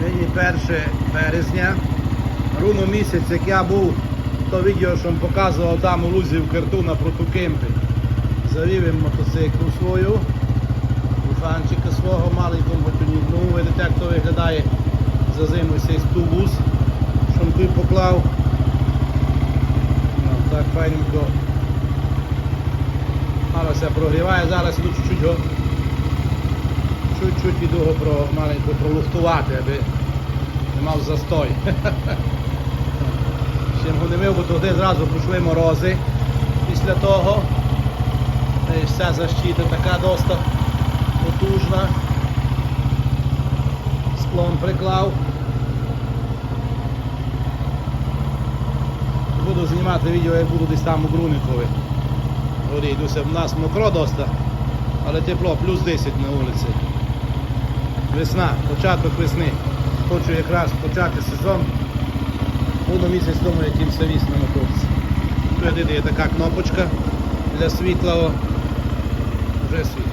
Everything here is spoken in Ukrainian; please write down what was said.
Нині 1 березня. Руно місяць, як я був, то відео, що показував там у Лузі в карту на протокемпі. Завів їм мотоцикл свою, фанчика свого маленького потюнігнув. Видите, як то виглядає за зиму цей тубус, що він тут поклав. Ну, так файненько. Мало все прогріває, зараз іду чуть-чуть чуть-чуть про, маленько пролуфтувати, аби не мав застой. Ще його не мив, бо туди зразу пішли морози після того. Й вся защита така доста потужна. Склон приклав. Буду знімати відео, як буду десь там у Груникові. Горі йдуся, в нас мокро доста, але тепло, плюс 10 на вулиці. Весна, початок весни. Хочу якраз почати сезон. Буду місяць тому, яким сервіс на моторці. Тут є така кнопочка для світла. Вже світло.